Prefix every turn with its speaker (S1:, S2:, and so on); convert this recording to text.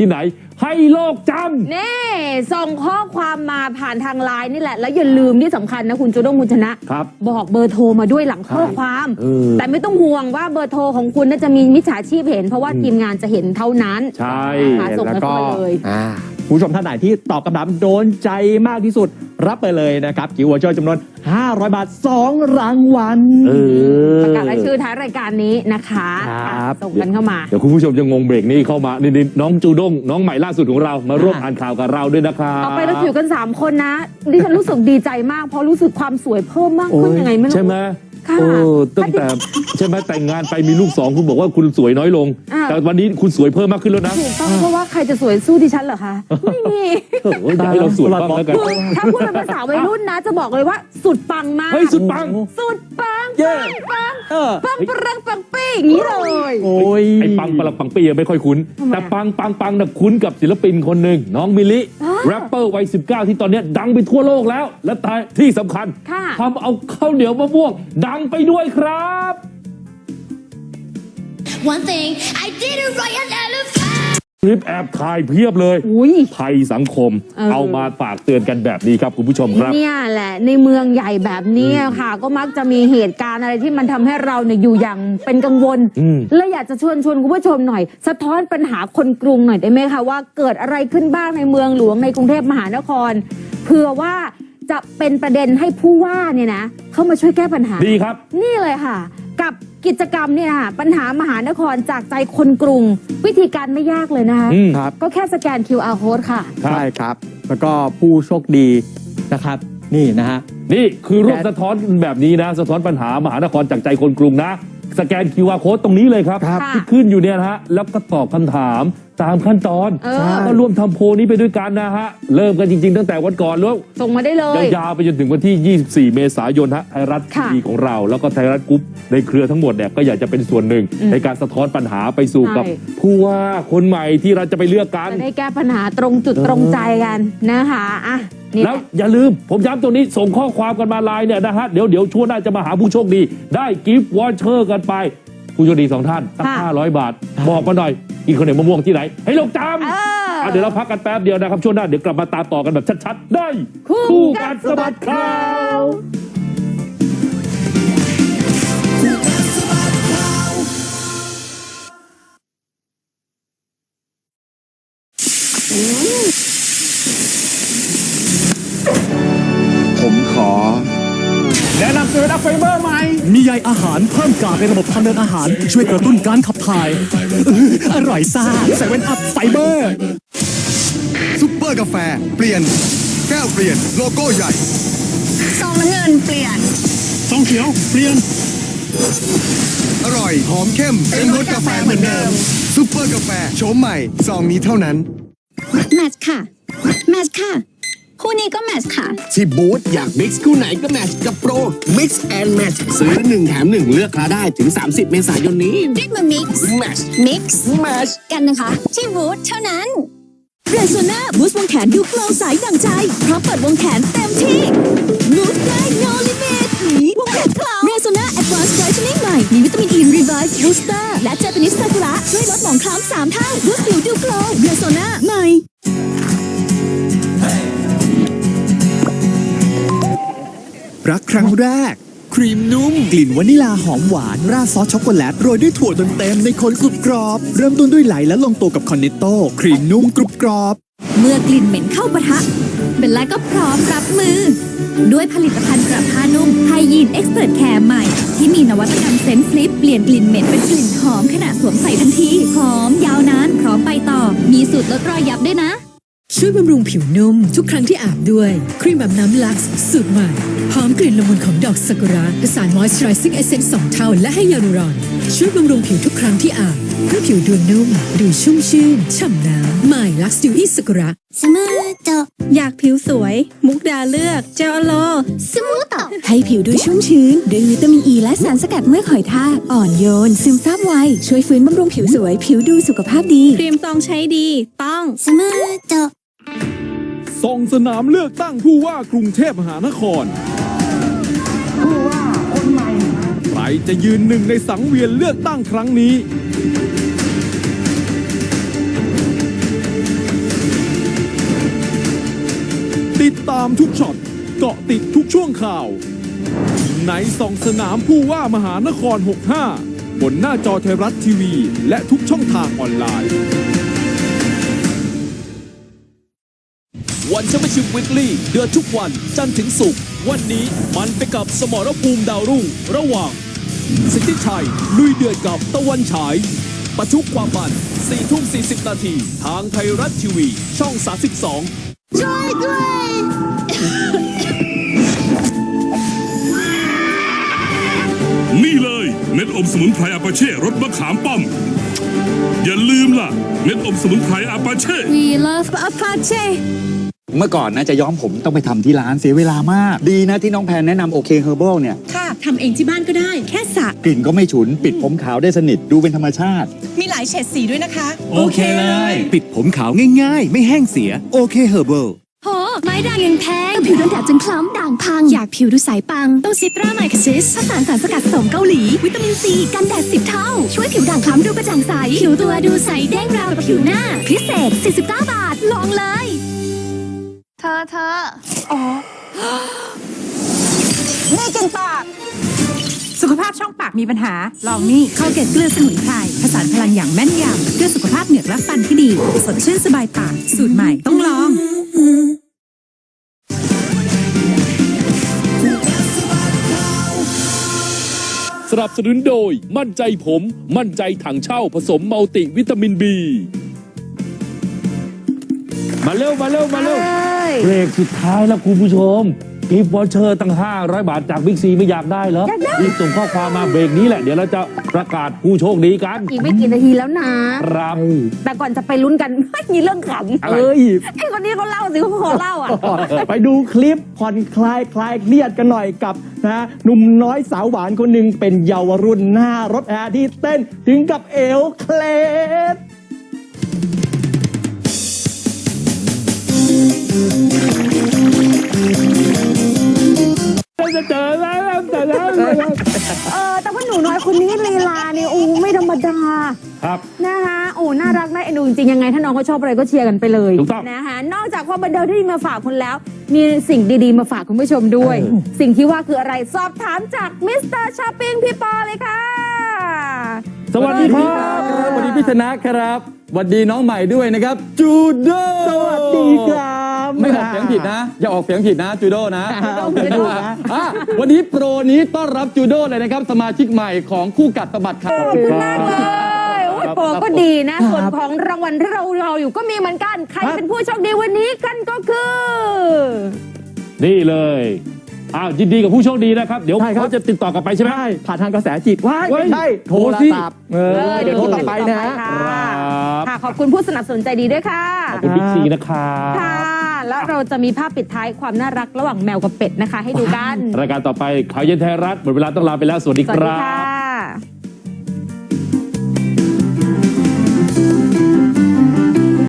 S1: ที่ไหน ให้โลกจำ
S2: นี่ ส่งข้อความมาผ่านทางไลน์นี่แหละ แล้วอย่าลืมที่สำคัญนะคุณจูด้งคุณชนะ
S1: ครับ
S2: บอกเบอร์โทรมาด้วยหลังข้อความ
S1: เออ
S2: แต่ไม่ต้องห่วงว่าเบอร์โทรของคุณน่าจะมีมิจฉาชีพเห็น เพราะว่าทีมงานจะเห็นเท่านั้น
S1: ใช่
S2: ค่ะส่ง
S3: แล้ว
S2: กัน
S3: ก็
S2: เข้ามาเลย
S3: อ่าผู้ชมท่านไหนที่ตอบคำถามโดนใจมากที่สุด รับไปเลยนะครับกิวอเชอร์จำนวน 500 บาท 2 รางวัล
S1: เออ
S2: ประกาศรายชื่อท้ายรายการนี้นะคะ
S3: ครับ
S2: อะส่งกันเข้ามา
S1: เดี๋ยวคุณผู้ชมจะงงเบรกนี้เข้ามานี่นี่น้องจูด้งน้องใหม่ล่าสุดของเรามาร่วมอ่านข่าวกับเราด้วยนะครับ
S2: ต่อไปเราอยู่กัน 3 คนนะ ดิฉันรู้สึกดีใจมากเพราะรู้สึกความสวยเพิ่มมากขึ้นยังไงไม่รู้
S1: ใช่ไหม
S2: ค่ะ
S1: โอ้ตั้งแต่ใช่ไหมแต่งงานไปมีลูกสองคุณบอกว่าคุณสวยน้อยลง
S2: อ่า
S1: แต่วันนี้คุณสวยเพิ่มมากขึ้นแล้วนะ
S2: ถูกต้องเพราะว่าใครจะสวยสู้ดิฉันเหรอคะ ไม่มี
S1: โอ้ยอยากให้เราสวยบ้างแล้วกัน
S2: คือถ้าพูดเป็นภาษาวัยรุ่นนะ จะบอกเลยว่าสุดปังมาก
S1: เฮ้ยสุดปัง
S2: สุดปัง
S3: เย้
S2: ปัง
S3: เออ
S2: ปังปังปังปังปี้อย่างนี้เลย
S3: โอ้ย
S1: ไอ้ปังปลักปังปียังไม่ค่อยคุ้น
S2: ทำไม
S1: แต่ปังปังปังน่ะคุ้นกับศิลปินคนหนึ่งน้องมิลลิ
S2: อ่า
S1: แรปเปอร์วัย 19 ที่ตอนเนี้ยดังไปทั่วโลกแล้ว และที่สำคัญ
S2: ค่ะ
S1: ทำเอาข้าวเหนียวมะม่วง ดังไปด้วยครับ
S4: One thing I didn't write an elephant.
S1: คลิปแอบถ่ายเพียบเลย
S2: อุ้ย
S1: ภัยสังคม
S2: เออ
S1: เอามาฝากเตือนกันแบบนี้ครับคุณผู้ชมครับ
S2: เนี่ยแหละในเมืองใหญ่แบบเนี้ยค่ะ ก็มักจะมีเหตุการณ์อะไรที่มันทำให้เราเนี่ยอยู่อย่างเป็นกังวล
S1: อืม
S2: และอยากจะชวนชวนคุณผู้ชมหน่อย สะท้อนปัญหาคนกรุงหน่อยได้ไหมคะว่าเกิดอะไรขึ้นบ้างในเมืองหลวงในกรุงเทพมหานครเผื่อว่าจะเป็นประเด็นให้ผู้ว่าเนี่ยนะเข้ามาช่วยแก้ปัญหา
S1: ดีครับ
S2: นี่เลยค่ะ กับ กิจกรรมเนี่ยนะคะปัญหามหานครจากใจคนกรุง วิธีการไม่ยากเลยนะคะ
S1: อืม
S3: ครับ
S2: ก็แค่สแกน QR code ค่ะ
S1: ครับ
S3: ใช่ครับ แล้วก็ผู้โชคดีนะครับ นี่นะฮะ
S1: นี่คือรูปสะท้อนแบบนี้นะ สะท้อนปัญหามหานครจากใจคนกรุงนะ สแกน QR code ตรงนี้เลยครับ
S2: ครับ
S1: ที่ขึ้นอยู่เนี่ยนะฮะ แล้วก็ตอบคำถามตามขั้นตอน
S2: เออ
S1: ก็ร่วมทำโพลนี้ไปด้วยกันนะฮะ เริ่มกันจริง ๆ ตั้งแต่วันก่อนแล้ว
S2: ส่งมาได้เลย
S1: ยาวๆไปจนถึงวันที่ 24 เมษายนฮะไทยรัฐที
S2: ค่ะ
S1: วีของเรา แล้วก็ไทยรัฐกรุ๊ปในเครือทั้งหมดเนี่ยก็อยากจะเป็นส่วนหนึ่ง
S2: อืม
S1: ในการสะท้อนปัญหาไปสู่กับ
S2: ใช่
S1: ผู้ว่าคนใหม่ที่เราจะไปเลือกกัน
S2: จะได้แก้ปัญหาตรงจุดตรงใจกันนะคะอะนี่
S1: แล้วอย่าลืมผมย้ำตรงนี้ส่งข้อความกันมาไลน์เนี่ยนะฮะ เดี๋ยวเดี๋ยวช่วงหน้าจะมาหาผู้โชคดี ได้กิฟต์วอเชอร์กันไป ผู้โชคดีสองท่านตั้ง
S2: ค่ะ
S1: ห้าร้อยบาท บอกมาหน่อยกินข้าวเหนียวมะม่วงที่ไหน ให้ลงจำ
S2: เออ
S1: อะเดี๋ยวเราพักกันแป๊บเดียวนะครับ ช่วงหน้าเดี๋ยวกลับมาตามต่อกันแบบชัดๆ ได้
S2: คู่กัดสะบัดข่าว
S5: อา
S6: หารเพิ่มกากในระบบทางเดินอาหาร ช่วยกระตุ้นการขับถ่ายอื้ออร่อยซ่าเซเว่นอัพไฟเบอร์
S5: ซุปเปอร์กาแฟ เปลี่ยน แก้วเปลี่ยนโลโก้ใหญ่
S4: ซองน้ำเงินเปลี่ยน
S6: ซองเขียว เปลี่ยน
S5: อร่อยหอมเข้มเป็นรสกาแฟเหมือนเดิม ซุปเปอร์กาแฟโฉมใหม่ซองนี้เท่านั้น
S4: แมทช์ค่ะ แมทช์ค่ะ คู่นี้ก็แมทช์ค่ะ
S7: ที่บูธอยากมิกซ์คู่ไหนก็แมทช์กับโปร Mix and Match ซื้อ 1 แถม 1 เลือกค้าได้ถึง 30 เมษายนนี้
S4: รีบมา mix
S7: Match
S4: mix
S7: Match
S4: กันนะคะ ที่บูธเท่านั้น
S8: เรโซนาบูสต์วงแขนดูโกลว์ใสดังใจเพราะเปิดวงแขนเต็มที่ Move ได้ no limit วงแขนคลาวเรโซนา Advanced Brightening ใหม่ มีวิตามินอี Revive Booster และเจ p ปนิสซากุระช่วยลดหมองคล้ำสามเท่าบูสต์ผิวดูโกลว์เรโซนาใหม่
S6: รักครั้งแรก ครีมนุ่ม กลิ่นวานิลาหอมหวาน ราดซอสช็อกโกแลต โรยด้วยถั่วเต็มๆในคนกรุบกรอบ เริ่มต้นด้วยไหลและลงตัวกับคอนเนตโต้ครีมนุ่มกรุบกรอบ
S8: เมื่อกลิ่นเหม็นเข้าปะทะเบลล่าก็พร้อมรับมือ ด้วยผลิตภัณฑ์ปรับผ้านุ่มไฮยีนเอ็กซ์เพรสแคร์ใหม่ ที่มีนวัตกรรมเซนส์ฟลิปเปลี่ยนกลิ่นเหม็นเป็นกลิ่นหอมขณะสวมใส่ทันทีหอมยาวนานพร้อมไปต่อ มีสูตรลดรอยยับด้วยนะ
S9: ช่วยบำรุงผิวนุ่มทุกครั้งที่อาบด้วย ครีมอาบน้ำลักซ์สูตรใหม่หอมกลิ่นละมุนของดอกซากุระผสานมอยส์เจอไรซิ่งเอเซนส์สองเท่าและให้ยาลูรอน ช่วยบำรุงผิวทุกครั้งที่อาบเพื่อผิวดูนุ่ม ดูชุ่มชื่นฉ่ำน้ำใหม่ลักซ์ดิวอี้ซากุระ
S4: สมูทโต
S8: อยากผิวสวย มุกดาเลือกเจลโล
S4: สมูทโต
S8: ให้ผิวดูชุ่มชื้นด้วยวิตามินอ e ีและสารสกัดเมื่อกหอยทากอ่อนโยน ซึมซาบไวช่วยฟื้นบำรุงผิวสวย ผิวดูสุขภาพดี
S10: ครีมซองใช้ดี ต้อง
S4: สมูทโต
S6: ส่องสนามเลือกตั้งผู้ว่ากรุงเทพมหานคร ผู้ว่าคนใหม่ ใครจะยืนหนึ่งในสังเวียนเลือกตั้งครั้งนี้ ติดตามทุกช็อตเกาะติดทุกช่วงข่าว ในส่องสนามผู้ว่ามหานคร 65 บนหน้าจอไทยรัฐทีวี และทุกช่องทางออนไลน์
S10: วันแชมเปี้ยนชิพวีคลี่เดือดทุกวันจันทร์ถึงศุกร์วันนี้มันไปกับสมรภูมิดาวรุ่ง ระหว่างสิทธิชัย ลุยเดือดกับตะวันฉาย ประทุกความมัน4ทุ่ม40 นาที ทางไทยรัฐทีวี ช่อง 32
S4: ช่วยด้วย
S11: นี่เลยเม็ดอมสมุนไพรอาปาเช่รสมะขามป้อม อย่าลืมล่ะ เม็ดอมสมุนไพรอาปาเช่
S4: We love Apache
S12: เมื่อก่อนนะจะย้อมผมต้องไปทำที่ร้านเสียเวลามาก ดีนะที่น้องแพนแนะนำโอเคเฮอร์เบิลเนี่ย
S8: ค่ะทำเองที่บ้านก็ได้แค่สระ
S12: กลิ่นก็ไม่ฉุน ปิดผมขาวได้สนิทดูเป็นธรรมชาติ
S8: มีหลายเฉดสีด้วยนะคะ
S11: โอเคเลย
S6: ปิดผมขาวง่ายๆ ไม่แห้งเสีย โอเคเฮอร์เบิล
S4: โห ไม้ด่างยังแพงผิวโดนแดดจนคล้ำด่างพัง อยากผิวดูใสปัง ต้องซิตราไมคซิสผสานสารสกัดผสมเกาหลี วิตามินซี กันแดด10 เท่า ช่วยผิวด่างคล้ำดูกระจ่างใส ผิวตัวดูใสเด้งราวกับผิวหน้า พิเศษ 49 บาท ลองเลย เธอเธอ
S8: นี่กินปาก สุขภาพช่องปากมีปัญหา ลองนี่ข้าวเกล็ดเกลือสมุนไพรผสานพลังอย่างแม่นยำเพื่อสุขภาพเหงือกและฟันที่ดี สดชื่นสบายปาก สูตรใหม่ต้องลอง
S1: สนับสนุนโดยมั่นใจผม มั่นใจถังเช่าผสมมัลติวิตามินบี มาเร็วมาเร็วมาเร็วเบรกสุดท้ายแล้วคุณผู้ชมกิฟต์วอเชอร์ตั้ง 500 บาทจากบิ๊กซีไม่อยากได้เหรอ
S2: อยากได้
S1: รีบส่งข้อความมาเบรกนี้แหละ เดี๋ยวเราจะประกาศผู้โชคดีกัน
S2: อีกไม่กี่นาทีแล้วนะ
S1: ครับ
S2: แต่ก่อนจะไปลุ้นกันมีเรื่องขำ
S1: อะไร
S3: เอ้ย
S2: ไอ้คนนี้เขาเล่าสิเขาขอเล่าอะ
S3: ไปดูคลิปผ่อนคลายคลายเครียดกันหน่อยกับนะหนุ่มน้อยสาวหวานคนหนึ่งเป็นเยาวรุ่นหน้ารถแอร์ที่เต้นถึงกับเอวเคล็ด
S1: เจอแล้วแต่แล้ว
S2: เออแต่ว่าหนูน้อยคนนี้ลีลาเนี่ยโอ้ไม่ธรรมดา
S1: ครับ
S2: นะคะโอ้น่ารักน่าเอ็นดูจริงๆยังไงถ้าน้องเขาชอบอะไรก็เชียร์กันไปเลย
S1: ถูกต้อง
S2: นะคะนอกจากความบันเทิงที่มีมาฝากคุณแล้ว มีสิ่งดีๆมาฝากคุณผู้ชมด้วย สิ่งที่ว่าคืออะไรสอบถามจากมิสเตอร์ช้อปปิ้งพี่ปอเลยค่ะ
S1: สวัสดีครับ
S12: สวัสดีพี่ชนะครับสวัสดีน้องใหม่ด้วยนะครับจูโด
S3: สวัสดีครับ
S12: ไม่ออกเสียงผิดนะ อย่าออกเสียงผิดนะจูโดนะ
S2: จูโดจูโด
S12: อะวันนี้โปรนี้ต้อนรับจูโดเลยนะครับ สมาชิกใหม่ของคู่กัดสะบัดข่าว
S2: ขอบคุณมากเลยโอ้ยโปรก็ดีนะ ส่วนของรางวัลที่เรารออยู่ก็มีเหมือนกัน ใครเป็นผู้โชคดีวันนี้กันก็คือ
S1: นี่เลยอ้าวยินดีกับผู้โชคดีนะครับ เดี๋ยวเขาจะติดต่อกลับไปใช่ไหม
S3: ใช่ผ่านทางกระแสจิตว้าย
S1: เฮ้ย
S3: ไม่ใช่
S1: โท
S3: โท
S1: ร
S3: ร
S1: สิ
S3: ศัพท์เออเดี๋ยวโทรกลับไปนะฮะ
S2: ค่ะ
S1: ครับ
S2: ค่ะขอบคุณผู้สนับสนุนใจดีด้วยค่ะ
S1: ขอบคุณบิ๊กซีนะครับ
S2: ค่ะ แล้วเราจะมีภาพปิดท้ายความน่ารักระหว่างแมวกับเป็ดนะคะ ให้ดูกัน
S1: รายการต่อไปข่าวเย็นไทยรัฐหมดเวลาต้องลาไปแล้ว สวัสดี
S2: สวั
S1: ค
S2: สดี
S1: รับ
S2: ค่ะ